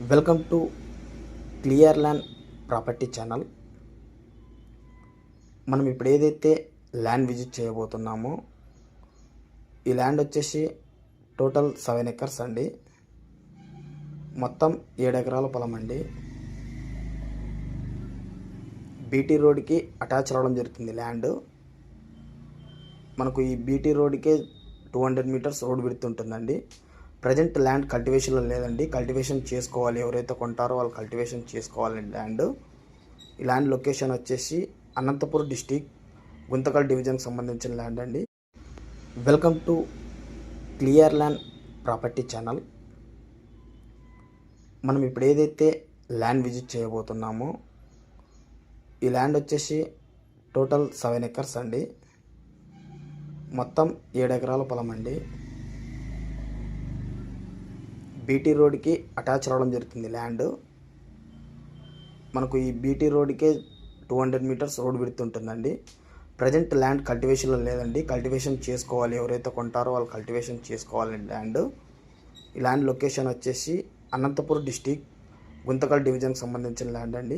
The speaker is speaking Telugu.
Welcome to clear land property channel. మనం ఇప్పుడు ఏదైతే ల్యాండ్ విజిట్ చేయబోతున్నామో ఈ ల్యాండ్ వచ్చేసి టోటల్ సెవెన్ ఎకర్స్ అండి. మొత్తం ఏడు ఎకరాల పొలం అండి. బీటీ రోడ్కి అటాచ్ అవ్వడం జరుగుతుంది ల్యాండ్. మనకు ఈ బీటీ రోడ్కే టూ హండ్రెడ్ మీటర్స్ రోడ్ విడుతుంటుందండి ప్రజెంట్ ల్యాండ్ కల్టివేషన్లో లేదండి. కల్టివేషన్ చేసుకోవాలి. ఎవరైతే కొంటారో వాళ్ళు కల్టివేషన్ చేసుకోవాలి ల్యాండ్. ఈ ల్యాండ్ లొకేషన్ వచ్చేసి అనంతపూర్ డిస్టిక్ గుంతకల్ డివిజన్కి సంబంధించిన ల్యాండ్ అండి. Welcome to clear land property channel. మనం ఇప్పుడు ఏదైతే ల్యాండ్ విజిట్ చేయబోతున్నామో ఈ ల్యాండ్ వచ్చేసి టోటల్ సెవెన్ ఎకర్స్ అండి. మొత్తం ఏడు ఎకరాల పొలం అండి. బీటీ రోడ్కి అటాచ్ అవ్వడం జరుగుతుంది ల్యాండ్. మనకు ఈ బీటీ రోడ్కే టూ హండ్రెడ్ మీటర్స్ రోడ్ పెడుతుంటుందండి ప్రజెంట్ ల్యాండ్ కల్టివేషన్లో లేదండి. కల్టివేషన్ చేసుకోవాలి. ఎవరైతే కొంటారో వాళ్ళు కల్టివేషన్ చేసుకోవాలండి ల్యాండ్. ఈ ల్యాండ్ లొకేషన్ వచ్చేసి అనంతపూర్ డిస్టిక్ గుంతకల్ డివిజన్కి సంబంధించిన ల్యాండ్ అండి.